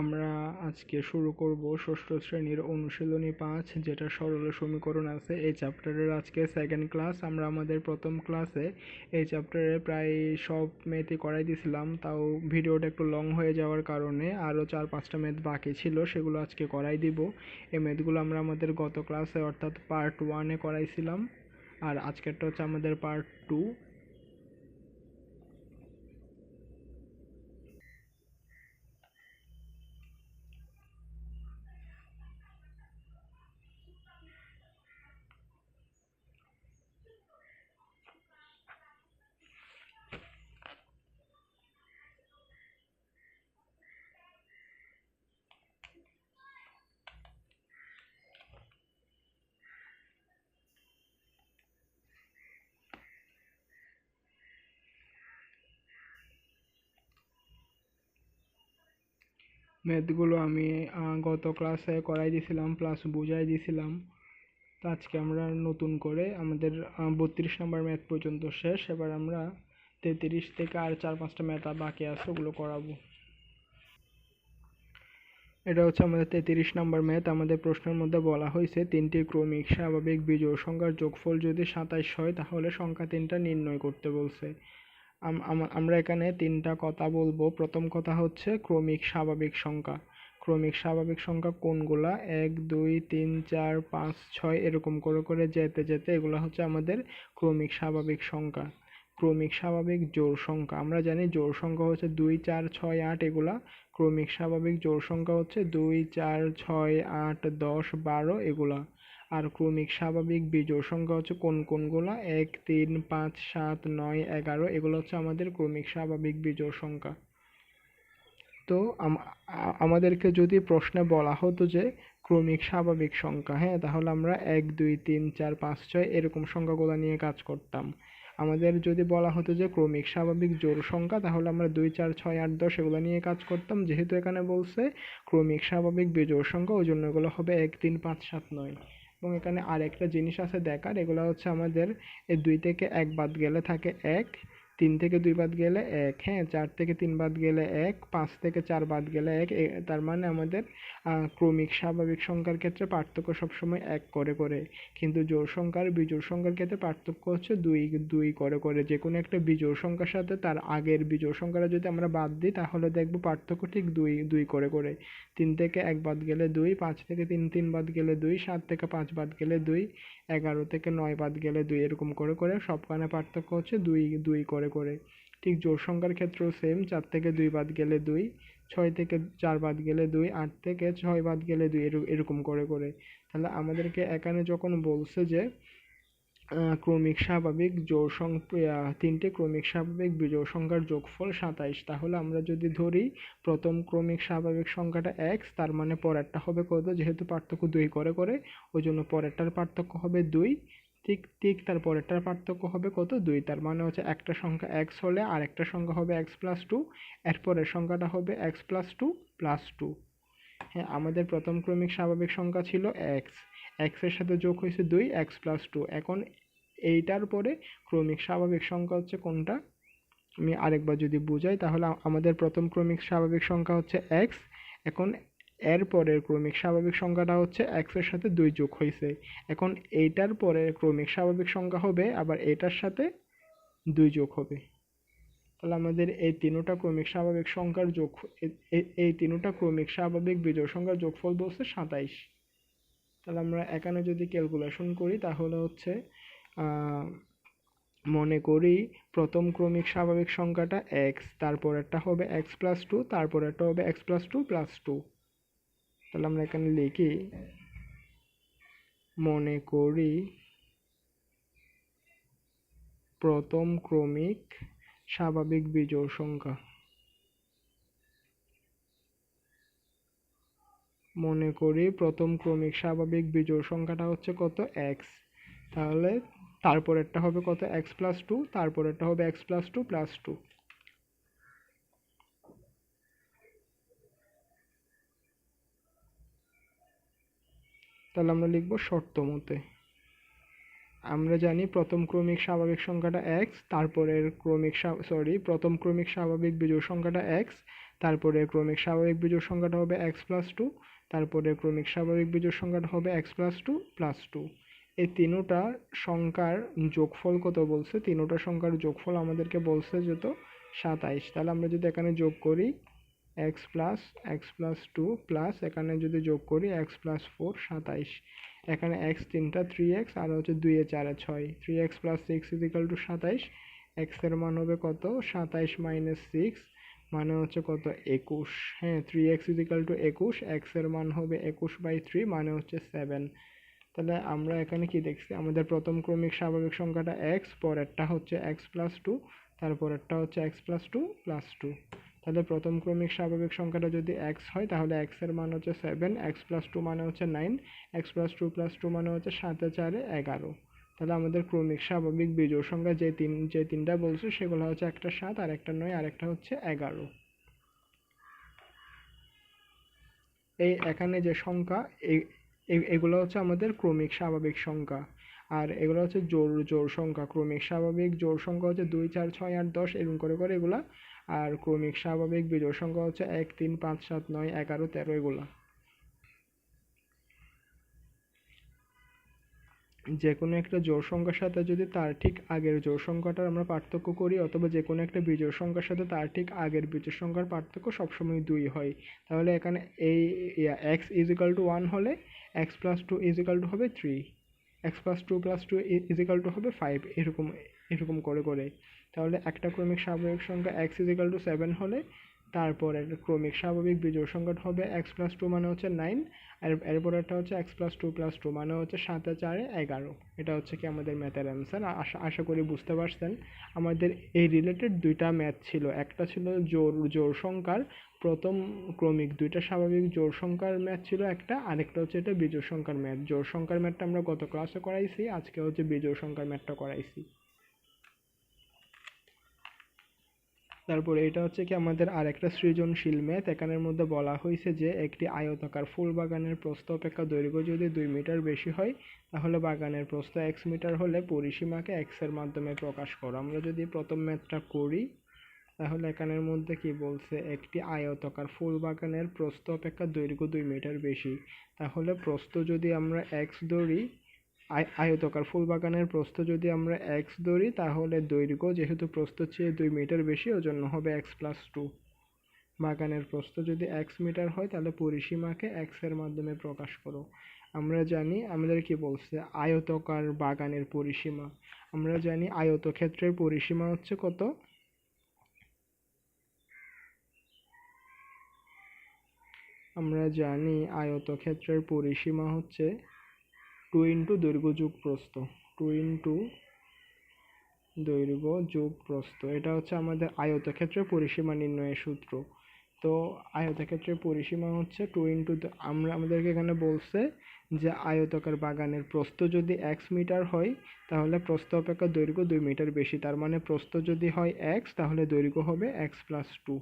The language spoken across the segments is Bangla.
আমরা আজকে শুরু করব ষষ্ঠ শ্রেণির অনুশীলনী পাঁচ, যেটা সরল সমীকরণ আছে। এই চ্যাপ্টারের আজকে সেকেন্ড ক্লাস আমরা আমাদের প্রথম ক্লাসে এই চ্যাপ্টারে প্রায় সব ম্যাথই করাই দিয়েছিলাম তাও ভিডিওটা একটু লং হয়ে যাওয়ার কারণে আরও চার পাঁচটা ম্যাথ বাকি ছিল, সেগুলো আজকে করাই দিব। এই ম্যাথগুলো আমরা আমাদের গত ক্লাসে অর্থাৎ পার্ট ওয়ানে করাইছিলাম, আর আজকেরটা হচ্ছে আমাদের পার্ট টু ম্যাথগুলো আমি গত ক্লাসে করাই দিয়েছিলাম প্লাস বুঝাই দিয়েছিলাম তো আজকে আমরা নতুন করে আমাদের বত্রিশ নম্বর ম্যাথ পর্যন্ত শেষ। এবার আমরা তেত্রিশ থেকে আর চার পাঁচটা ম্যাথ বাকি আছে, ওগুলো করাবো। এটা হচ্ছে আমাদের তেত্রিশ নম্বর ম্যাথ আমাদের প্রশ্নের মধ্যে বলা হয়েছে, তিনটি ক্রমিক স্বাভাবিক বিজোড় সংখ্যার যোগফল যদি সাতাইশ হয়, তাহলে সংখ্যা তিনটা নির্ণয় করতে বলছে। আমরা এখানে তিনটা কথা বলব। প্রথম কথা হচ্ছে ক্রমিক স্বাভাবিক সংখ্যা। ক্রমিক স্বাভাবিক সংখ্যা কোনগুলা? এক, দুই, তিন, চার, পাঁচ, ছয়, এরকম করে করে, যেতে যেতে এগুলো হচ্ছে আমাদের ক্রমিক স্বাভাবিক সংখ্যা। ক্রমিক স্বাভাবিক জোড় সংখ্যা। আমরা জানি জোড় সংখ্যা হচ্ছে দুই, চার, ছয়, আট এগুলা। ক্রমিক স্বাভাবিক জোড় সংখ্যা হচ্ছে দুই, চার, ছয়, আট, দশ, বারো এগুলা। আর ক্রমিক স্বাভাবিক বিজোড় সংখ্যা হচ্ছে কোন কোনগুলো? এক, তিন, পাঁচ, সাত, নয়, এগারো, এগুলো হচ্ছে আমাদের ক্রমিক স্বাভাবিক বিজোড় সংখ্যা। তো আমাদেরকে যদি প্রশ্নে বলা হতো যে ক্রমিক স্বাভাবিক সংখ্যা হ্যাঁ তাহলে আমরা এক, দুই, তিন, চার, পাঁচ, ছয় এরকম সংখ্যাগুলো নিয়ে কাজ করতাম। আমাদের যদি বলা হতো যে ক্রমিক স্বাভাবিক জোড় সংখ্যা, তাহলে আমরা দুই, চার, ছয়, আট, দশ এগুলো নিয়ে কাজ করতাম। যেহেতু এখানে বলছে ক্রমিক স্বাভাবিক বিজোড় সংখ্যা, ওই জন্য এগুলো হবে এক, তিন, পাঁচ, সাত, নয়। এবং এখানে আরেকটা জিনিস আছে দেখার, এগুলো হচ্ছে আমাদের এই দুই থেকে এক বাদ গেলে থাকে এক। তিন থেকে দুই বাদ গেলে এক হ্যাঁ চার থেকে তিন বাদ গেলে এক, পাঁচ থেকে চার বাদ গেলে এক তার মানে আমাদের ক্রমিক স্বাভাবিক সংখ্যার ক্ষেত্রে পার্থক্য সবসময় এক করে করে। কিন্তু জোড় সংখ্যার বিজোড় সংখ্যার ক্ষেত্রে পার্থক্য হচ্ছে দুই দুই করে করে। যে কোনো একটা বিজোড় সংখ্যার সাথে তার আগের বিজোড় সংখ্যাটা যদি আমরা বাদ দিই, তাহলে দেখব পার্থক্য ঠিক দুই দুই করে করে। তিন থেকে এক বাদ গেলে দুই, পাঁচ থেকে তিন তিন বাদ গেলে দুই, সাত থেকে পাঁচ বাদ গেলে দুই এগারো থেকে নয় বাদ গেলে দুই এরকম করে করে সবখানে পার্থক্য হচ্ছে দুই দুই করে করে। ঠিক জোড় সংখ্যার ক্ষেত্রেও সেম চার থেকে দুই বাদ গেলে দুই, ছয় থেকে চার বাদ গেলে দুই, আট থেকে ছয় বাদ গেলে দুই এরকম করে করে। তাহলে আমাদেরকে এখানে যখন বলছে যে ক্রমিক স্বাভাবিক জোড় সংখ্যা তিনটে ক্রমিক স্বাভাবিক বিজোড় সংখ্যার যোগফল সাতাইশ। তাহলে আমরা যদি ধরি, প্রথম ক্রমিক স্বাভাবিক সংখ্যাটা এক্স তার মানে পরেরটা হবে কত? যেহেতু পার্থক্য দুই করে করে ওই জন্য পরেরটার পার্থক্য হবে দুই। ঠিক ঠিক তার পরেরটার পার্থক্য হবে কত? দুই। তার মানে হচ্ছে একটা সংখ্যা এক্স হলে আর একটা সংখ্যা হবে এক্স প্লাস টু এরপরের সংখ্যাটা হবে x plus two plus two হ্যাঁ আমাদের প্রথম ক্রমিক স্বাভাবিক সংখ্যা ছিল এক্স এক্সের সাথে যোগ হয়েছে দুই এক্স প্লাস টু এখন এইটার পরে ক্রমিক স্বাভাবিক সংখ্যা হচ্ছে কোনটা? আমি আরেকবার যদি বুঝাই, তাহলে আমাদের প্রথম ক্রমিক স্বাভাবিক সংখ্যা হচ্ছে এক্স এখন এর পরের ক্রমিক স্বাভাবিক সংখ্যাটা হচ্ছে এক্সের সাথে দুই যোগ হয়েছে। এখন এইটার পরে ক্রমিক স্বাভাবিক সংখ্যা হবে, আবার এটার সাথে দুই যোগ হবে। তাহলে আমাদের এই তিনোটা ক্রমিক স্বাভাবিক সংখ্যার যোগ এই তিনোটা ক্রমিক স্বাভাবিক বিজোড় সংখ্যার যোগফল বলছে সাতাইশ। তাহলে আমরা এখানে যদি ক্যালকুলেশন করি, তাহলে হচ্ছে মনে করি প্রথম ক্রমিক স্বাভাবিক সংখ্যাটা এক্স তারপরেরটা হবে এক্স প্লাস টু তারপরেরটা হবে x plus two plus two তাহলে আমরা এখানে লিখি, মনে করি প্রথম ক্রমিক স্বাভাবিক বিজোড় সংখ্যা। মনে করি প্রথম ক্রমিক স্বাভাবিক বিজোড় সংখ্যাটা হচ্ছে কত? এক্স তাহলে তারপরেরটা হবে কত? এক্স প্লাস টু তারপরেরটা হবে x plus two plus two তাহলে আমরা লিখব শর্ত মতে। আমরা জানি প্রথম ক্রমিক স্বাভাবিক সংখ্যাটা এক্স তারপরের ক্রমিক সরি প্রথম ক্রমিক স্বাভাবিক বিজোড় সংখ্যাটা এক্স তারপরে ক্রমিক স্বাভাবিক বিজোড় সংখ্যাটা হবে এক্স প্লাস টু তারপরে ক্রমিক স্বাভাবিক বিজোড় সংখ্যাটা হবে x plus two plus two এই তিনোটা সংখ্যার যোগফল কত বলছে? তিনোটা সংখ্যার যোগফল আমাদেরকে বলছে যত সাতাইশ। তাহলে আমরা যদি এখানে যোগ করি x plus x plus two plus এখানে যদি যোগ করি এক্স প্লাস ফোর সাতাইশ। এখানে এক্স তিনটা থ্রি এক্স আর হচ্ছে দুইয়ে চারে ছয়। Three x plus six is equal to সাতাইশ। এক্সের মান হবে কত? সাতাইশ মাইনাস সিক্স মানে হচ্ছে কত? একুশ। হ্যাঁ থ্রি এক্স ইজিক্যাল টু একুশ। এক্সের মান হবে একুশ বাই থ্রি মানে হচ্ছে সেভেন তাহলে আমরা এখানে কি দেখছি? আমাদের প্রথম ক্রমিক স্বাভাবিক সংখ্যাটা এক্স পরেরটা হচ্ছে এক্স প্লাস টু তারপরেরটা হচ্ছে x plus two plus two তাহলে প্রথম ক্রমিক স্বাভাবিক সংখ্যাটা যদি এক্স হয়, তাহলে এক্সের মান হচ্ছে সেভেন এক্স প্লাস টু মানে হচ্ছে nine x plus two plus two মানে হচ্ছে সাতে চারে এগারো। তাহলে আমাদের ক্রমিক স্বাভাবিক বিজোড় সংখ্যা যে তিন, যে তিনটা বলছে, সেগুলো হচ্ছে একটা সাত আর একটা নয় আর একটা হচ্ছে এগারো। এই এখানে যে সংখ্যা এগুলো হচ্ছে আমাদের ক্রমিক স্বাভাবিক সংখ্যা। আর এগুলো হচ্ছে জোর জোর সংখ্যা। ক্রমিক স্বাভাবিক জোর সংখ্যা হচ্ছে দুই, চার, ছয়, আট, দশ, এরকম করে করে এগুলা আর ক্রমিক স্বাভাবিক বিজোড় সংখ্যা হচ্ছে এক, তিন, পাঁচ, সাত, নয়, এগারো, তেরো এগুলা। যে কোনো একটা জোড় সংখ্যার সাথে যদি তার ঠিক আগের জোড় সংখ্যাটার আমরা পার্থক্য করি অথবা যে কোনো একটা বিজোড় সংখ্যার সাথে তার ঠিক আগের বিজোড় সংখ্যার পার্থক্য সবসময় দুই হয়, তাহলে এখানে এই x is equal to one হলে x plus two is equal to হবে three x plus two plus two is equal to হবে ফাইভ এরকম এরকম করে করে। তাহলে একটা ক্রমিক স্বাভাবিক সংখ্যা এক্স ইজিক্যাল টু সেভেন হলে তারপরে ক্রমিক স্বাভাবিক বিজোড় সংখ্যাটা হবে এক্স প্লাস টু মানে হচ্ছে নাইন আর এরপরেরটা হচ্ছে x plus two plus two মানে হচ্ছে সাতে চারে এগারো। এটা হচ্ছে কি আমাদের ম্যাথের অ্যান্সার আশা আশা করি বুঝতে পারছেন। আমাদের এই রিলেটেড দুইটা ম্যাথ ছিল। একটা ছিল জোর জোর সংখ্যার প্রথম ক্রমিক দুইটা স্বাভাবিক জোর সংখ্যার ম্যাথ ছিল একটা, আরেকটা হচ্ছে এটা বিজোড় সংখ্যার ম্যাথ জোর সংখ্যার ম্যাথটা আমরা গত ক্লাসে করাইছি, আজকে হচ্ছে বিজোড় সংখ্যার ম্যাথটা করাইছি। তারপরে এটা হচ্ছে কি আমাদের আরেকটা সৃজনশীল ম্যাথ। এখানের মধ্যে বলা হয়েছে যে একটি আয়তাকার ফুল বাগানের প্রস্থ অপেক্ষা দৈর্ঘ্য যদি দুই মিটার বেশি হয়, তাহলে বাগানের প্রস্থ এক্স মিটার হলে পরিসীমাকে এক্সের মাধ্যমে প্রকাশ করো। আমরা যদি প্রথম ম্যাথটা করি, তাহলে এখানের মধ্যে কি বলছে, একটি আয়তাকার ফুল বাগানের প্রস্থ অপেক্ষা দৈর্ঘ্য দুই মিটার বেশি। তাহলে প্রস্থ যদি আমরা এক্স ধরি আয়তাকার ফুল বাগানের প্রস্থ যদি আমরা এক্স ধরি, তাহলে দৈর্ঘ্য যেহেতু প্রস্থ চেয়ে দুই মিটার বেশি, ওজন্য হবে এক্স প্লাস টু বাগানের প্রস্থ যদি এক্স মিটার হয়, তাহলে পরিসীমাকে এক্সের মাধ্যমে প্রকাশ করো। আমরা জানি, আমাদের কি বলছে? আয়তকার বাগানের পরিসীমা। আমরা জানি আয়তক্ষেত্রের পরিসীমা হচ্ছে কত? আমরা জানি আয়তক্ষেত্রের পরিসীমা হচ্ছে টু ইন্টু দৈর্ঘ্য যোগ প্রস্থ, টু ইন্টু দৈর্ঘ্য যোগ প্রস্থ, এটা হচ্ছে আমাদের আয়তক্ষেত্রের পরিসীমা নির্ণয়ের সূত্র। তো আয়তক্ষেত্রের পরিসীমা হচ্ছে টু ইন্টু আমরা, আমাদেরকে এখানে বলছে যে আয়তকার বাগানের প্রস্থ যদি এক্স মিটার হয়, তাহলে প্রস্থ অপেক্ষা দৈর্ঘ্য দুই মিটার বেশি, তার মানে প্রস্থ যদি হয় এক্স তাহলে দৈর্ঘ্য হবে এক্স প্লাস টু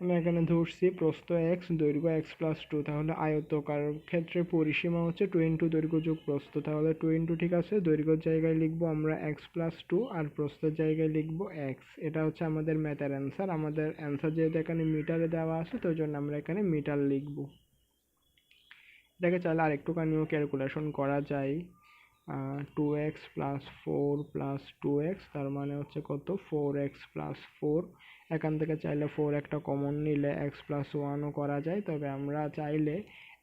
আমি এখানে ধরছি প্রস্থ এক্স দৈর্ঘ্য এক্স প্লাস টু তাহলে আয়তকার ক্ষেত্রে পরিসীমা হচ্ছে টু ইন্টু দৈর্ঘ্য যোগ প্রস্থ, তাহলে টু ইন্টু ঠিক আছে, দৈর্ঘ্যের জায়গায় লিখব আমরা এক্স প্লাস টু আর প্রস্থের জায়গায় লিখব এক্স এটা হচ্ছে আমাদের ম্যাথের অ্যান্সার আমাদের অ্যান্সার যেহেতু এখানে মিটারে দেওয়া আছে, তো জন্য আমরা এখানে মিটার লিখব। এটাকে চাইলে আরেকটুখানিও ক্যালকুলেশন করা যায়। Two x plus four plus two x তার মানে হচ্ছে কত? ফোর এক্স প্লাস ফোর এখান থেকে চাইলে ফোর একটা কমন নিলে এক্স প্লাস ওয়ানও করা যায়। তবে আমরা চাইলে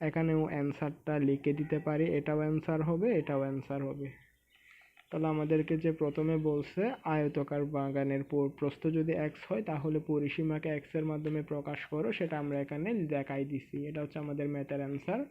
এখানেও অ্যান্সারটা লিখে দিতে পারি। এটাও অ্যান্সার হবে, এটাও অ্যান্সার হবে। তাহলে আমাদেরকে যে প্রথমে বলছে, আয়তকার বাগানের প্রস্থ যদি এক্স হয়, তাহলে পরিসীমাকে এক্সের মাধ্যমে প্রকাশ করো। সেটা আমরা এখানে দেখাই দিছি। এটা হচ্ছে আমাদের ম্যাথের অ্যান্সার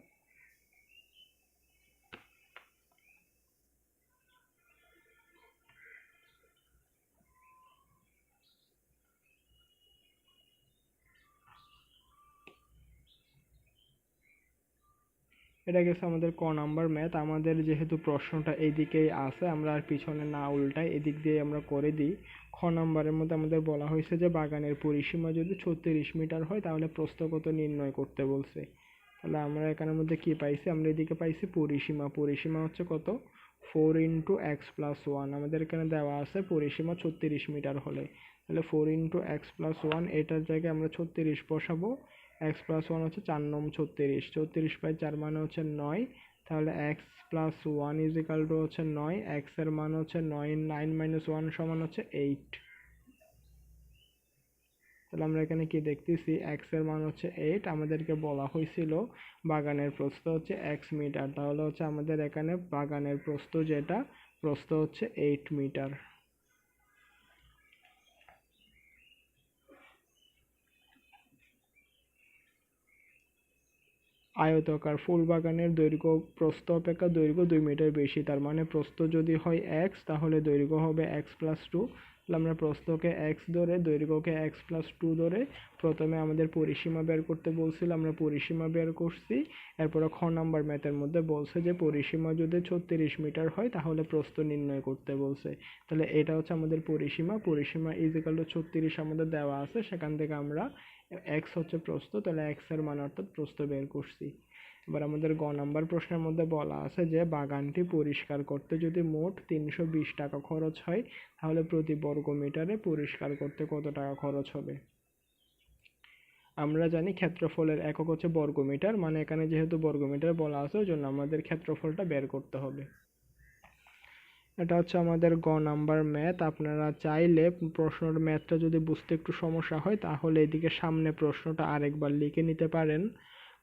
এটা গেছে আমাদের ক নাম্বার ম্যাথ। আমাদের যেহেতু প্রশ্নটা এইদিকেই আছে, আমরা আর পিছনে না উল্টাই এদিক দিয়ে আমরা করে দিই। খ নাম্বারের মধ্যে আমাদের বলা হয়েছে যে, বাগানের পরিসীমা যদি ছত্রিশ মিটার হয়, তাহলে প্রস্থ কত নির্ণয় করতে বলছে। তাহলে আমরা এখানের মধ্যে কি পাইছি? আমরা এদিকে পাইছি পরিসীমা। পরিসীমা হচ্ছে কত? Four into x plus one. আমাদের এখানে দেওয়া আছে পরিসীমা ছত্রিশ মিটার হলে। তাহলে four into x plus one, এটার জায়গায় আমরা ছত্রিশ বসাবো। এক্স প্লাস ওয়ান হচ্ছে চার নম ছত্রিশ। ছত্রিশ বাই চার মানে হচ্ছে নয়। তাহলে x plus one is to হচ্ছে নয়। এক্সের মান হচ্ছে নয় নাইন মাইনাস ওয়ান সমান হচ্ছে এইট তাহলে আমরা এখানে কি দেখতেছি? এক্সের মান হচ্ছে এইট আমাদেরকে বলা হয়েছিল বাগানের প্রস্থ হচ্ছে এক্স মিটার তাহলে হচ্ছে আমাদের এখানে বাগানের প্রস্থ যেটা, প্রস্থ হচ্ছে এইট মিটার আয়তাকার ফুল বাগানের দৈর্ঘ্য, প্রস্থ অপেক্ষা দৈর্ঘ্য দুই মিটার বেশি। তার মানে প্রস্থ যদি হয় এক্স তাহলে দৈর্ঘ্য হবে এক্স প্লাস টু আমরা প্রস্থকে এক্স ধরে দৈর্ঘ্যকে এক্স প্লাস টু ধরে প্রথমে আমাদের পরিসীমা বের করতে বলছিল, আমরা পরিসীমা বের করছি। এরপরে খ নাম্বার ম্যাথের মধ্যে বলছে যে পরিসীমা যদি ছত্রিশ মিটার হয়, তাহলে প্রস্থ নির্ণয় করতে বলছে। তাহলে এটা হচ্ছে আমাদের পরিসীমা। পরিসীমা ইজিক্যাল টু ছত্রিশ আমাদের দেওয়া আছে। সেখান থেকে আমরা এক্স হচ্ছে প্রস্থ, তাহলে এক্সের মান অর্থাৎ প্রস্থ বের করছি। এবার আমাদের গ নাম্বার প্রশ্নের মধ্যে বলা আছে যে, বাগানটি পরিষ্কার করতে যদি মোট তিনশো বিশ টাকা খরচ হয়, তাহলে প্রতি বর্গ মিটারে পরিষ্কার করতে কত টাকা খরচ হবে? আমরা জানি ক্ষেত্রফলের একক হচ্ছে বর্গমিটার মানে এখানে যেহেতু বর্গমিটার বলা আছে, ওই জন্য আমাদের ক্ষেত্রফলটা বের করতে হবে। এটা হচ্ছে আমাদের গ নাম্বার ম্যাথ। আপনারা চাইলে প্রশ্নর ম্যাথটা যদি বুঝতে একটু সমস্যা হয়, তাহলে এদিকে সামনে প্রশ্নটা আরেকবার লিখে নিতে পারেন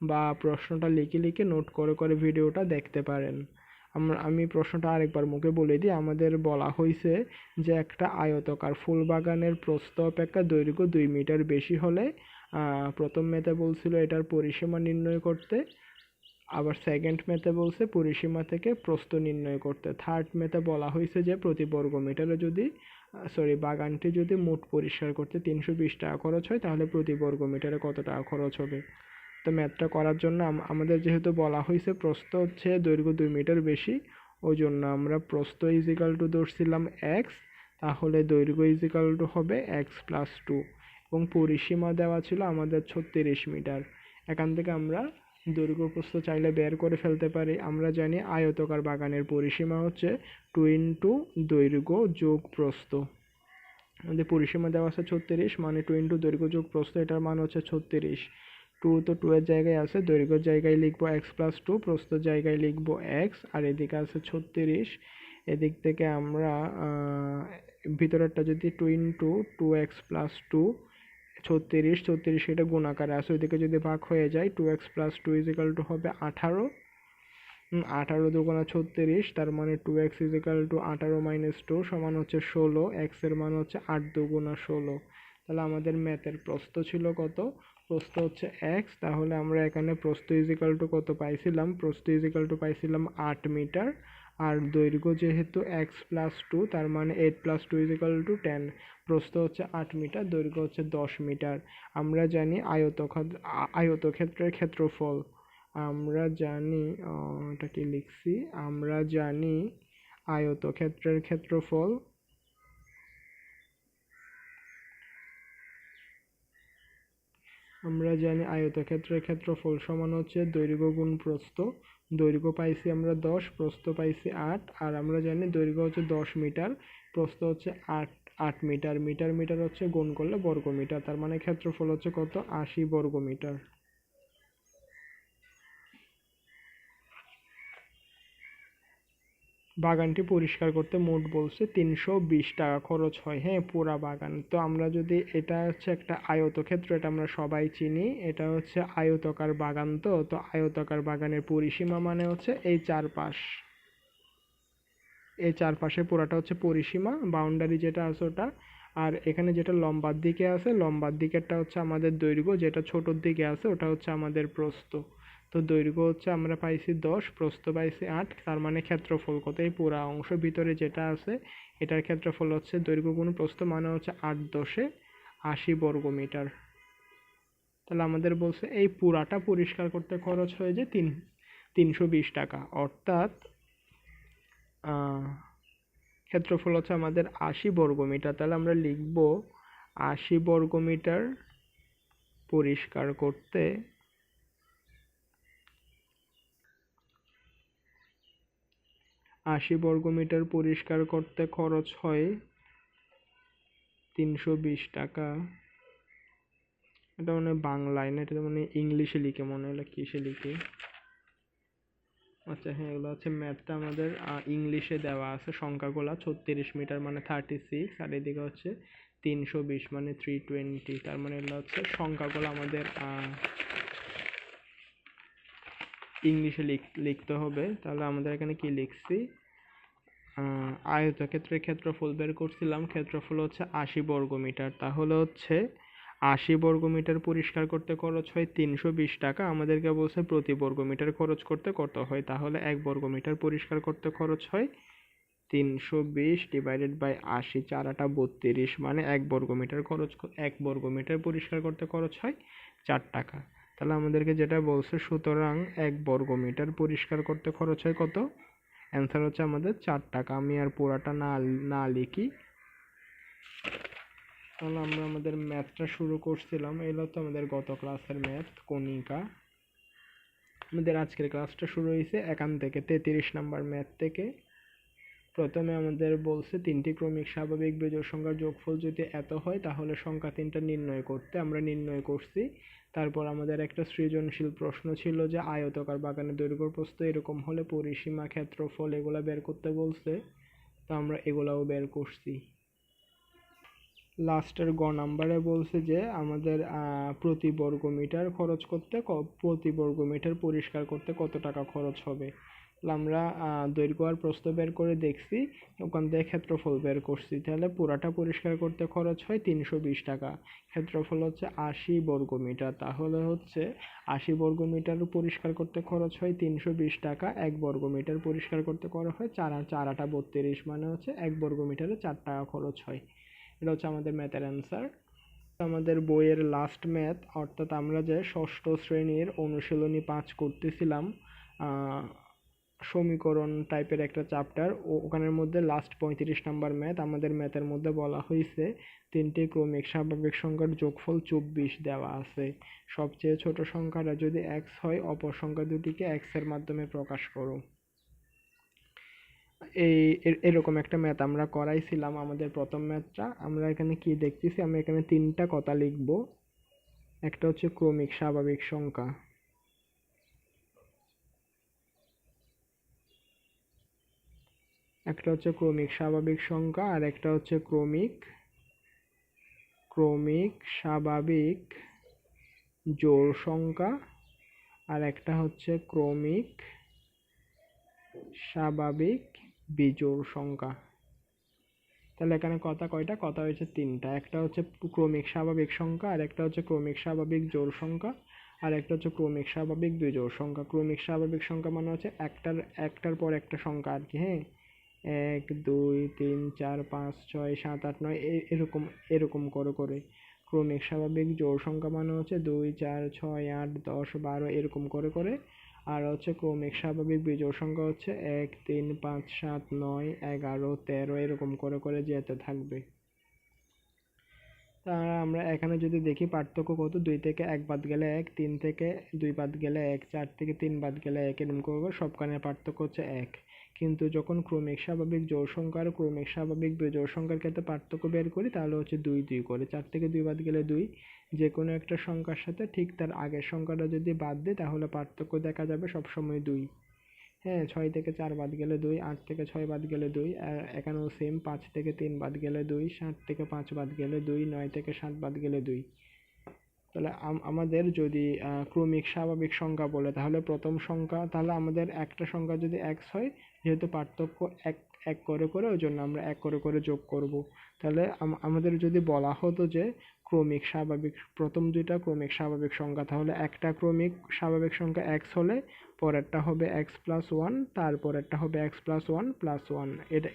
বা প্রশ্নটা লিখে লিখে নোট করে করে ভিডিওটা দেখতে পারেন। আমরা আমি প্রশ্নটা আরেকবার মুখে বলে দিই। আমাদের বলা হয়েছে যে একটা আয়তকার ফুল বাগানের প্রস্থ অপেক্ষা দৈর্ঘ্য দুই মিটার বেশি হলে প্রথম মেতে বলছিল এটার পরিসীমা নির্ণয় করতে। আবার সেকেন্ড মেতে বলছে পরিসীমা থেকে প্রস্থ নির্ণয় করতে। থার্ড মেতে বলা হয়েছে যে প্রতি বর্গ মিটারে যদি সরি বাগানটি যদি মোট পরিষ্কার করতে তিনশো বিশ টাকা খরচ হয়, তাহলে প্রতি বর্গ মিটারে কত টাকা খরচ হবে? তো ম্যাথটা করার জন্য আমাদের যেহেতু বলা হয়েছে প্রস্থ হচ্ছে দৈর্ঘ্য দুই মিটার বেশি, ওই জন্য আমরা প্রস্থ ইজিক্যাল টু ধরছিলাম এক্স তাহলে দৈর্ঘ্য ইজিক্যাল টু হবে এক্স প্লাস টু এবং পরিসীমা দেওয়া ছিল আমাদের ছত্রিশ মিটার। এখান থেকে আমরা দৈর্ঘ্য প্রস্থ চাইলে বের করে ফেলতে পারি। আমরা জানি আয়তকার বাগানের পরিসীমা হচ্ছে টু ইন্টু দৈর্ঘ্য যোগ প্রস্থ। আমাদের পরিসীমা দেওয়া আছে ছত্রিশ মানে টু ইন্টু দৈর্ঘ্য যোগ প্রস্থ, এটার মান হচ্ছে ছত্রিশ। টু তো টু এর জায়গায় আছে, দৈর্ঘ্যের জায়গায় লিখব এক্স প্লাস টু প্রস্থর জায়গায় লিখব এক্স আর এদিকে আছে ছত্রিশ। এদিক থেকে আমরা ভিতরেরটা যদি two into two x plus two ছত্রিশ ছত্রিশ এটা গুণাকারে। আছে ওইদিকে যদি ভাগ হয়ে যায় two x plus two is equal to হবে আঠারো। আঠারো দুগুণা ছত্রিশ, তার মানে two x is equal to আঠারো মাইনাস টু সমান হচ্ছে ষোলো এক্সের মান হচ্ছে আট দুগুণা ষোলো। তাহলে আমাদের ম্যাথের প্রস্থ ছিল কত? প্রস্থ হচ্ছে এক্স তাহলে আমরা এখানে প্রস্থ ইজিক্যাল টু কত পাইছিলাম? প্রস্থ ইজিক্যাল টু পাইছিলাম আট মিটার। আর দৈর্ঘ্য যেহেতু এক্স প্লাস টু তার মানে eight plus two is equal to ten প্রস্থ হচ্ছে আট মিটার, দৈর্ঘ্য হচ্ছে দশ মিটার। আমরা জানি আয়ত আয়তক্ষেত্রের ক্ষেত্রফল। আমরা জানি এটা কি লিখছি? আমরা জানি আয়তক্ষেত্রের ক্ষেত্রফল আমরা জানি আয়তক্ষেত্রের ক্ষেত্রফল সমান হচ্ছে দৈর্ঘ্য গুণ প্রস্থ। দৈর্ঘ্য পাইছি আমরা দশ, প্রস্থ পাইছি আট, আর আমরা জানি দৈর্ঘ্য হচ্ছে দশ মিটার, প্রস্থ হচ্ছে আট আট মিটার মিটার মিটার হচ্ছে গুণ করলে বর্গ মিটার তার মানে ক্ষেত্রফল হচ্ছে কত? আশি বর্গ মিটার বাগানটি পরিষ্কার করতে মোট বলছে তিনশো বিশ টাকা খরচ হয়। হ্যাঁ পুরা বাগান। তো আমরা যদি এটা হচ্ছে একটা আয়তক্ষেত্র, এটা আমরা সবাই চিনি, এটা হচ্ছে আয়তকার বাগান তো তো আয়তকার বাগানের পরিসীমা মানে হচ্ছে এই চারপাশ। এই চারপাশে পুরাটা হচ্ছে পরিসীমা বাউন্ডারি যেটা আছে ওটা, আর এখানে যেটা লম্বার দিকে আছে, লম্বার দিকেরটা হচ্ছে আমাদের দৈর্ঘ্য, যেটা ছোটোর দিকে আছে ওটা হচ্ছে আমাদের প্রস্থ। তো দৈর্ঘ্য হচ্ছে আমরা পাইছি দশ, প্রস্থ পাইছি আট, তার মানে ক্ষেত্রফল কত? এই পুরা অংশ ভিতরে যেটা আছে, এটার ক্ষেত্রফল হচ্ছে দৈর্ঘ্য গুণ প্রস্থ মানে হচ্ছে আট দশে আশি বর্গ মিটার তাহলে আমাদের বলছে এই পুরাটা পরিষ্কার করতে খরচ হয়ে যে তিন, তিনশো বিশ টাকা। অর্থাৎ ক্ষেত্রফল হচ্ছে আমাদের আশি বর্গ মিটার তাহলে আমরা লিখব আশি বর্গ মিটার পরিষ্কার করতে আশি বর্গমিটার পরিষ্কার করতে খরচ হয় তিনশো বিশ টাকা। এটা মনে বাংলায় না? এটা মানে ইংলিশে লিখে মনে হলো কিসে লিখে? আচ্ছা হ্যাঁ এগুলো হচ্ছে ম্যাথটা আমাদের ইংলিশে দেওয়া আছে সংখ্যাগুলা, ছত্রিশ মিটার মানে থার্টি সিক্স আর এদিকে হচ্ছে তিনশো বিশ মানে থ্রি টোয়েন্টি তার মানে এগুলো হচ্ছে সংখ্যাগুলো আমাদের ইংলিশে লিখতে হবে। তাহলে আমাদের এখানে কি লিখছি? আয়তক্ষেত্রের ক্ষেত্রফল বের করছিলাম। ক্ষেত্রফল হচ্ছে আশি বর্গমিটার। তাহলে হচ্ছে আশি বর্গমিটার পরিষ্কার করতে খরচ হয় তিনশো বিশ টাকা। আমাদেরকে বলছে প্রতি বর্গমিটার খরচ করতে কত হয়? তাহলে এক বর্গমিটার পরিষ্কার করতে খরচ হয় তিনশো বিশ ডিভাইডেড বাই আশি। চারাটা বত্রিশ। মানে এক বর্গমিটার খরচ এক বর্গমিটার পরিষ্কার করতে খরচ হয় চার টাকা। তাহলে আমাদেরকে যেটা বলছে, সুতরাং এক বর্গমিটার পরিষ্কার করতে খরচ হয় কত? অ্যান্সার হচ্ছে আমাদের চার টাকা। আমি আর পুরাটা না না লিখি। তাহলে আমরা আমাদের ম্যাথটা শুরু করছিলাম। এগুলো তো আমাদের গত ক্লাসের ম্যাথ, কণিকা। আমাদের আজকের ক্লাসটা শুরু হয়েছে এখান থেকে, তেত্রিশ নাম্বার ম্যাথ থেকে। প্রথমে আমাদের বলছে তিনটি ক্রমিক স্বাভাবিক বিজোড় সংখ্যার যোগফল যদি এত হয়, তাহলে সংখ্যা তিনটা নির্ণয় করতে আমরা নির্ণয় করছি। তারপর আমাদের একটা সৃজনশীল প্রশ্ন ছিল যে আয়তকার বাগানে দৈর্ঘ্য প্রস্থ এরকম হলে পরিসীমা, ক্ষেত্রফল এগুলো বের করতে বলছে। তো আমরা এগুলাও বের করছি। লাস্টের গ নাম্বারে বলছে যে আমাদের প্রতি বর্গ মিটার খরচ করতে প্রতি বর্গ মিটার পরিষ্কার করতে কত টাকা খরচ হবে? আমরা দৈর্ঘ্য আর প্রস্থ বের করে দেখছি, ওখান থেকে ক্ষেত্রফল বের করছি। তাহলে পুরাটা পরিষ্কার করতে খরচ হয় তিনশো বিশ টাকা। ক্ষেত্রফল হচ্ছে আশি বর্গ মিটার। তাহলে হচ্ছে আশি বর্গ মিটার পরিষ্কার করতে খরচ হয় তিনশো বিশ টাকা। এক বর্গ মিটার পরিষ্কার করতে করা হয় চার চার আটা বত্রিশ মানে হচ্ছে এক বর্গ মিটারে চার টাকা খরচ হয়। এটা হচ্ছে আমাদের ম্যাথের অ্যান্সার আমাদের বইয়ের লাস্ট ম্যাথ অর্থাৎ আমরা যে ষষ্ঠ শ্রেণির অনুশীলনী পাঁচ করতেছিলাম সমীকরণ টাইপের একটা চ্যাপ্টার ওখানের মধ্যে লাস্ট পঁয়ত্রিশ নাম্বার ম্যাথ আমাদের ম্যাথের মধ্যে বলা হয়েছে তিনটি ক্রমিক স্বাভাবিক সংখ্যার যোগফল চব্বিশ দেওয়া আছে। সবচেয়ে ছোট সংখ্যাটা যদি এক্স হয়, অপর সংখ্যা দুটিকে এক্সের মাধ্যমে প্রকাশ করো। এই এরকম একটা ম্যাথ আমরা করাইছিলাম আমাদের প্রথম ম্যাথটা আমরা এখানে কি দেখতেছি? আমরা এখানে তিনটা কথা লিখব। একটা হচ্ছে ক্রমিক স্বাভাবিক সংখ্যা। একটা হচ্ছে ক্রমিক স্বাভাবিক সংখ্যা আর একটা হচ্ছে ক্রমিক ক্রমিক স্বাভাবিক জোড় সংখ্যা আর একটা হচ্ছে ক্রমিক স্বাভাবিক বিজোড় সংখ্যা। তাহলে এখানে কথা কয়টা? কথা হয়েছে তিনটা। একটা হচ্ছে ক্রমিক স্বাভাবিক সংখ্যা আর একটা হচ্ছে ক্রমিক স্বাভাবিক জোড় সংখ্যা আর একটা হচ্ছে ক্রমিক স্বাভাবিক বিজোড় সংখ্যা। ক্রমিক স্বাভাবিক সংখ্যা মানে হচ্ছে একটার একটার পর একটা সংখ্যা আর কি হ্যাঁ? এক, দুই, তিন, চার, পাঁচ, ছয়, সাত, আট, নয় এরকম এরকম করে করে। ক্রমিক স্বাভাবিক জোড় সংখ্যা মানে হচ্ছে দুই, চার, ছয়, আট, দশ, বারো, এরকম করে করে। আর হচ্ছে ক্রমিক স্বাভাবিক বিজোড় সংখ্যা হচ্ছে এক, তিন, পাঁচ, সাত, নয়, এগারো, তেরো, এরকম করে করে যেতে থাকবে। তা আমরা এখানে যদি দেখি পার্থক্য কত? দুই থেকে এক বাদ গেলে এক, তিন থেকে দুই বাদ গেলে এক, চার থেকে তিন বাদ গেলে এক, এরকম করে সবখানে পার্থক্য হচ্ছে এক। কিন্তু যখন ক্রমিক স্বাভাবিক জোড় সংখ্যা আর ক্রমিক স্বাভাবিক বিজোড় সংখ্যার ক্ষেত্রে পার্থক্য বের করি, তাহলে হচ্ছে দুই দুই করে। চার থেকে দুই বাদ গেলে দুই। যে কোনো একটা সংখ্যার সাথে ঠিক তার আগের সংখ্যাটা যদি বাদ দিই, তাহলে পার্থক্য দেখা যাবে সবসময় দুই। হ্যাঁ ছয় থেকে চার বাদ গেলে দুই, আট থেকে ছয় বাদ গেলে দুই, আর এখানেও সেম পাঁচ থেকে তিন বাদ গেলে দুই সাত থেকে পাঁচ বাদ গেলে দুই, নয় থেকে সাত বাদ গেলে দুই। তাহলে আমাদের যদি ক্রমিক স্বাভাবিক সংখ্যা বলে, তাহলে প্রথম সংখ্যা, তাহলে আমাদের একটা সংখ্যা যদি এক্স হয় যেহেতু পার্থক্য এক এক করে করে ওই জন্য আমরা এক করে করে যোগ করব। তাহলে আমাদের যদি বলা হতো যে ক্রমিক স্বাভাবিক, প্রথম দুইটা ক্রমিক স্বাভাবিক সংখ্যা, তাহলে একটা ক্রমিক স্বাভাবিক সংখ্যা এক্স হলে পরেরটা হবে এক্স প্লাস ওয়ান তারপরেরটা হবে x plus one plus one এটা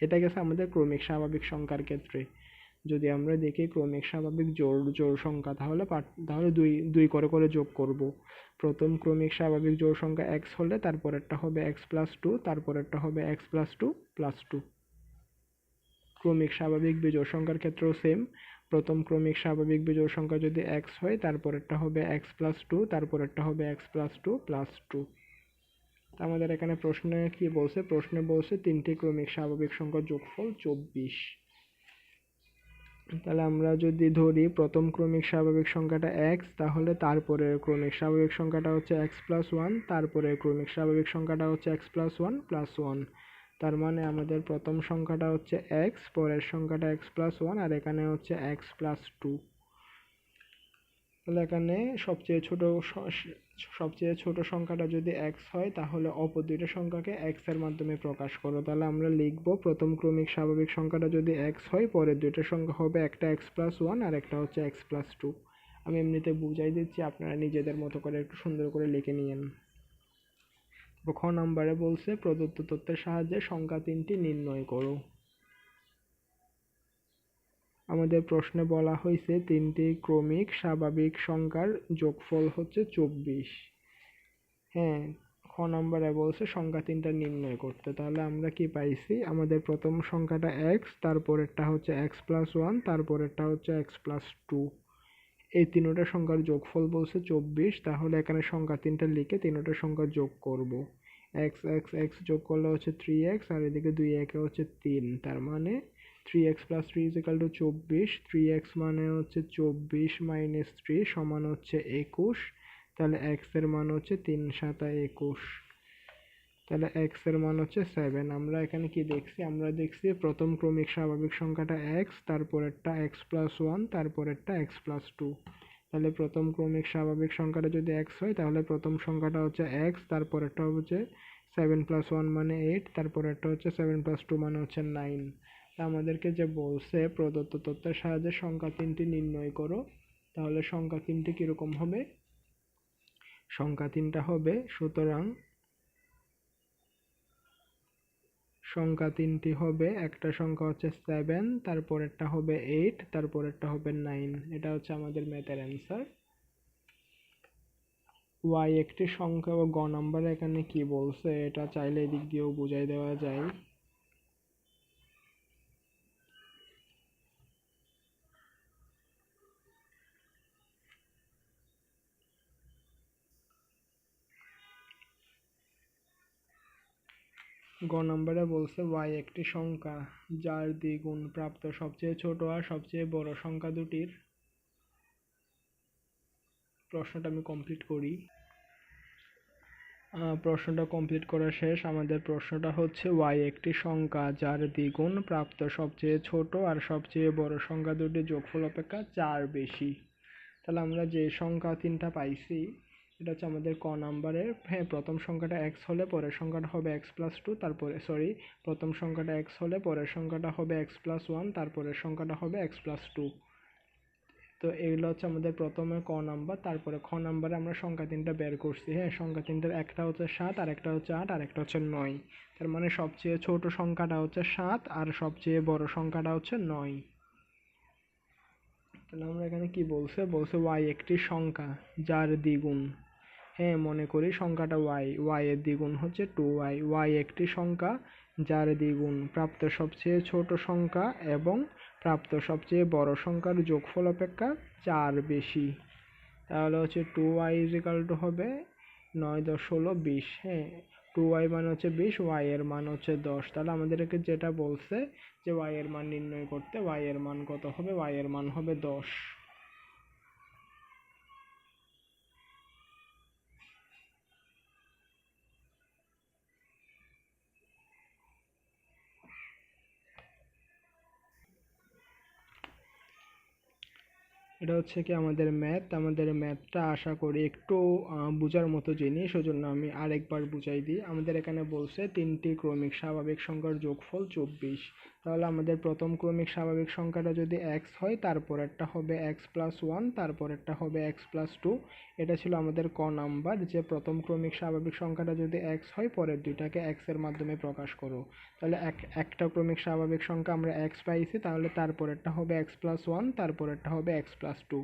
এটা গেছে আমাদের ক্রমিক স্বাভাবিক সংখ্যার ক্ষেত্রে। যদি আমরা দেখি ক্রমিক স্বাভাবিক জোড় জোড় সংখ্যা, তাহলে তাহলে দুই দুই করে করে যোগ করব। প্রথম ক্রমিক স্বাভাবিক জোড় সংখ্যা এক্স হলে তারপরেরটা হবে এক্স প্লাস টু তারপরেরটা হবে x plus two plus two ক্রমিক স্বাভাবিক বিজোড় সংখ্যার ক্ষেত্রেও সেম প্রথম ক্রমিক স্বাভাবিক বিজোড় সংখ্যা যদি এক্স হয়, তারপরেরটা হবে এক্স প্লাস টু তারপরেরটা হবে x plus two plus two আমাদের এখানে প্রশ্নে কি বলছে? প্রশ্নে বলছে তিনটি ক্রমিক স্বাভাবিক সংখ্যার যোগফল চব্বিশ। তাহলে আমরা যদি ধরি প্রথম ক্রমিক স্বাভাবিক সংখ্যাটা এক্স তাহলে তারপরে ক্রমিক স্বাভাবিক সংখ্যাটা হচ্ছে এক্স প্লাস ওয়ান তারপরে ক্রমিক স্বাভাবিক সংখ্যাটা হচ্ছে x plus one plus one তার মানে আমাদের প্রথম সংখ্যাটা হচ্ছে এক্স পরের সংখ্যাটা এক্স প্লাস ওয়ান আর এখানে হচ্ছে এক্স প্লাস টু তাহলে এখানে সবচেয়ে ছোট সবচেয়ে ছোট সংখ্যাটা যদি এক্স হয়, তাহলে অপর দুইটা সংখ্যাকে এক্সের মাধ্যমে প্রকাশ করো। তাহলে আমরা লিখব প্রথম ক্রমিক স্বাভাবিক সংখ্যাটা যদি এক্স হয়, পরের দুইটা সংখ্যা হবে একটা এক্স প্লাস ওয়ান আর একটা হচ্ছে এক্স প্লাস টু আমি এমনিতে বুঝাই দিচ্ছি, আপনারা নিজেদের মতো করে একটু সুন্দর করে লিখে নিয়েন। খ নাম্বারে বলছে, প্রদত্ত তথ্যের সাহায্যে সংখ্যা তিনটি নির্ণয় করো। আমাদের প্রশ্নে বলা হয়েছে, তিনটি ক্রমিক স্বাভাবিক সংখ্যার যোগফল হচ্ছে চব্বিশ। হ্যাঁ খ নম্বরে বলছে সংখ্যা তিনটা নির্ণয় করতে। তাহলে আমরা কি পাইছি? আমাদের প্রথম সংখ্যাটা এক্স তারপরেরটা হচ্ছে এক্স প্লাস ওয়ান তারপরেরটা হচ্ছে এক্স প্লাস টু এই তিনোটা সংখ্যার যোগফল বলছে চব্বিশ, তাহলে এখানে সংখ্যা তিনটা লিখে তিনোটা সংখ্যা যোগ করব। এক্স এক্স এক্স যোগ করলে হচ্ছে থ্রি এক্স আর এদিকে দুই একে হচ্ছে তিন, তার মানে three x plus three is equal to চব্বিশ থ্রি এক্স মানে হচ্ছে চব্বিশ মাইনাস থ্রি সমান হচ্ছে একুশ, তাহলে এক্সের মান হচ্ছে তিন সাতা একুশ। তাহলে এক্সের মান হচ্ছে সেভেন আমরা এখানে কি দেখছি? আমরা দেখছি প্রথম ক্রমিক স্বাভাবিক সংখ্যাটা এক্স তারপরেরটা এক্স প্লাস ওয়ান তারপরেরটা এক্স প্লাস টু তাহলে প্রথম ক্রমিক স্বাভাবিক সংখ্যাটা যদি এক্স হয়, তাহলে প্রথম সংখ্যাটা হচ্ছে এক্স তারপরেরটা হচ্ছে সেভেন প্লাস ওয়ান মানে এইট তারপরেরটা হচ্ছে সেভেন প্লাস টু মানে হচ্ছে নাইন আমাদেরকে যে বলছে প্রদত্ত তথ্যের সাহায্যে সংখ্যা তিনটি নির্ণয় করো, তাহলে সংখ্যা তিনটি কীরকম হবে? সংখ্যা তিনটা হবে, সুতরাং সংখ্যা তিনটি হবে, একটা সংখ্যা হচ্ছে সেভেন তারপরেরটা হবে এইট তারপরেরটা হবে নাইন এটা হচ্ছে আমাদের ম্যাথের অ্যান্সার ওয়াই একটি সংখ্যা ও গ নাম্বার এখানে কি বলছে, এটা চাইলে এদিক দিয়েও বুঝাই দেওয়া যায়। গ নম্বরে বলছে ওয়াই একটি সংখ্যা, যার দ্বিগুণ প্রাপ্ত সবচেয়ে ছোট আর সবচেয়ে বড় সংখ্যা দুটির প্রশ্নটা আমি কমপ্লিট করি। প্রশ্নটা কমপ্লিট করা শেষ। আমাদের প্রশ্নটা হচ্ছে ওয়াই একটি সংখ্যা, যার দ্বিগুণ প্রাপ্ত সবচেয়ে ছোট আর সবচেয়ে বড় সংখ্যা দুটির যোগফল অপেক্ষা চার বেশি? তাহলে আমরা যে সংখ্যা তিনটা পাইছি এটা হচ্ছে আমাদের ক নাম্বারের হ্যাঁ প্রথম সংখ্যাটা এক্স হলে পরের সংখ্যাটা হবে এক্স প্লাস টু তারপরে সরি প্রথম সংখ্যাটা এক্স হলে পরের সংখ্যাটা হবে এক্স প্লাস ওয়ান তারপরের সংখ্যাটা হবে এক্স প্লাস টু তো এগুলো হচ্ছে আমাদের প্রথমে ক নাম্বার, তারপরে খ নাম্বারে আমরা সংখ্যা তিনটা বের করছি। হ্যাঁ সংখ্যা তিনটার একটা হচ্ছে সাত, আর একটা হচ্ছে আট, আর একটা হচ্ছে নয়। তার মানে সবচেয়ে ছোট সংখ্যাটা হচ্ছে সাত, আর সবচেয়ে বড় সংখ্যাটা হচ্ছে নয়। তাহলে আমরা এখানে কি বলছে? বলছে ওয়াই একটি সংখ্যা, যার দ্বিগুণ। হ্যাঁ মনে করি সংখ্যাটা ওয়াই ওয়াই এর দ্বিগুণ হচ্ছে টু ওয়াই ওয়াই একটি সংখ্যা যার দ্বিগুণ প্রাপ্ত সবচেয়ে ছোট সংখ্যা এবং প্রাপ্ত সবচেয়ে বড় সংখ্যার যোগফল অপেক্ষা চার বেশি। তাহলে হচ্ছে টু ওয়াই ইজিক্যাল হবে নয় দশ ষোলো বিশ হ্যাঁ টু ওয়াই মান হচ্ছে বিশ ওয়াই এর মান হচ্ছে দশ। তাহলে আমাদেরকে যেটা বলছে যে ওয়াই এর মান নির্ণয় করতে ওয়াই এর মান কত হবে? ওয়াই এর মান হবে দশ। এটা হচ্ছে কি আমাদের ম্যাথ আমাদের ম্যাথটা আশা করি একটু বোঝার মতো জিনিস ওই জন্য আমি আরেকবার বুঝাই দিই। আমাদের এখানে বলছে তিনটি ক্রমিক স্বাভাবিক সংখ্যার যোগফল চব্বিশ। তাহলে আমাদের প্রথম ক্রমিক স্বাভাবিক সংখ্যাটা যদি এক্স হয়, তারপরেরটা হবে এক্স প্লাস ওয়ান তারপরেরটা হবে এক্স প্লাস টু এটা ছিল আমাদের ক নাম্বার যে প্রথম ক্রমিক স্বাভাবিক সংখ্যাটা যদি এক্স হয়, পরের দুইটাকে এক্সের মাধ্যমে প্রকাশ করো। তাহলে এক, একটা ক্রমিক স্বাভাবিক সংখ্যা আমরা এক্স পাইছি, তাহলে তারপরেরটা হবে এক্স প্লাস ওয়ান তারপরেরটা হবে x plus two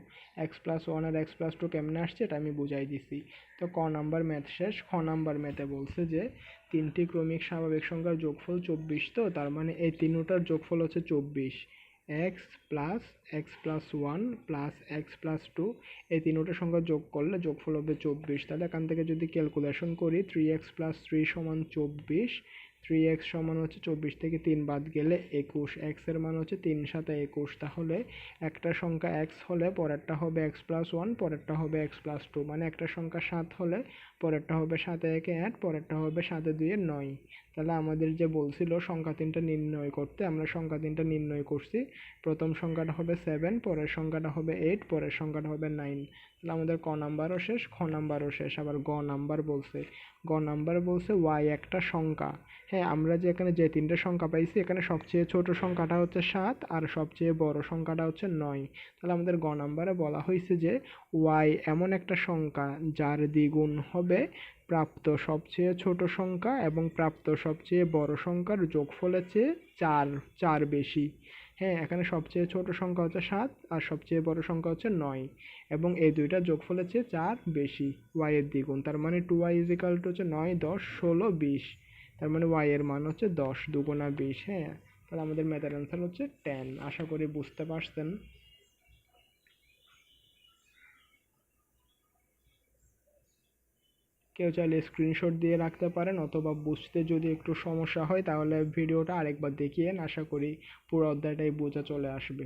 x plus one আর এক্স প্লাস টু কেমনে আসছে, এটা আমি বুঝাই দিছি। তো ক নাম্বার ম্যাথ শেষ, খ নাম্বার ম্যাথে বলছে যে, তিনটি ক্রমিক স্বাভাবিক সংখ্যার যোগফল চব্বিশ তো, তার মানে এই তিনটার যোগফল হচ্ছে চব্বিশ। X plus x plus one plus x plus two এই তিনোটা সংখ্যা যোগ করলে যোগফল হবে চব্বিশ। তাহলে এখান থেকে যদি ক্যালকুলেশন করি থ্রি এক্স প্লাস থ্রি সমান চব্বিশ থ্রি এক্স সমান হচ্ছে চব্বিশ থেকে তিন বাদ গেলে একুশ এক্সের মান হচ্ছে তিন সাথে একুশ। তাহলে একটা সংখ্যা এক্স হলে পরেরটা হবে এক্স প্লাস ওয়ান পরেরটা হবে এক্স প্লাস টু মানে একটা সংখ্যা সাত হলে পরেরটা হবে সাথে একে আট, পরেরটা হবে সাথে দুয়ে নয়। তাহলে আমাদের যে বলছিল সংখ্যা তিনটা নির্ণয় করতে, আমরা সংখ্যা তিনটা নির্ণয় করছি। প্রথম সংখ্যাটা হবে সেভেন পরের সংখ্যাটা হবে এইট পরের সংখ্যাটা হবে নাইন তাহলে আমাদের ক নাম্বারও শেষ, খ নাম্বারও শেষ। আবার গ নাম্বার বলছে। গ নাম্বার বলছে ওয়াই একটা সংখ্যা। হ্যাঁ আমরা যে এখানে যে তিনটে সংখ্যা পাইছি, এখানে সবচেয়ে ছোট সংখ্যাটা হচ্ছে সাত আর সবচেয়ে বড় সংখ্যাটা হচ্ছে নয়। তাহলে আমাদের গ নাম্বারে বলা হয়েছে যে ওয়াই এমন একটা সংখ্যা যার দ্বিগুণ হবে প্রাপ্ত সবচেয়ে ছোট সংখ্যা এবং প্রাপ্ত সবচেয়ে বড় সংখ্যার যোগফলের চেয়ে চার চার বেশি। হ্যাঁ এখানে সবচেয়ে ছোট সংখ্যা হচ্ছে সাত আর সবচেয়ে বড় সংখ্যা হচ্ছে নয় এবং এই দুইটা যোগফলের চেয়ে চার বেশি ওয়াই এর দ্বিগুণ। তার মানে টু ওয়াই ইজিক্যাল টু হচ্ছে নয়, দশ, ষোলো, বিশ। তার মানে ওয়াই এর মান হচ্ছে দশ, দুগুণা বিশ। হ্যাঁ তাহলে আমাদের ম্যাথের অ্যান্সার হচ্ছে টেন আশা করি বুঝতে পারছেন। কেউ চাইলে স্ক্রিনশট দিয়ে রাখতে পারেন অথবা বুঝতে যদি একটু সমস্যা হয় তাহলে ভিডিওটা আরেকবার দেখিয়েন আশা করি পুরো অধ্যায়টাই বোঝা চলে আসবে।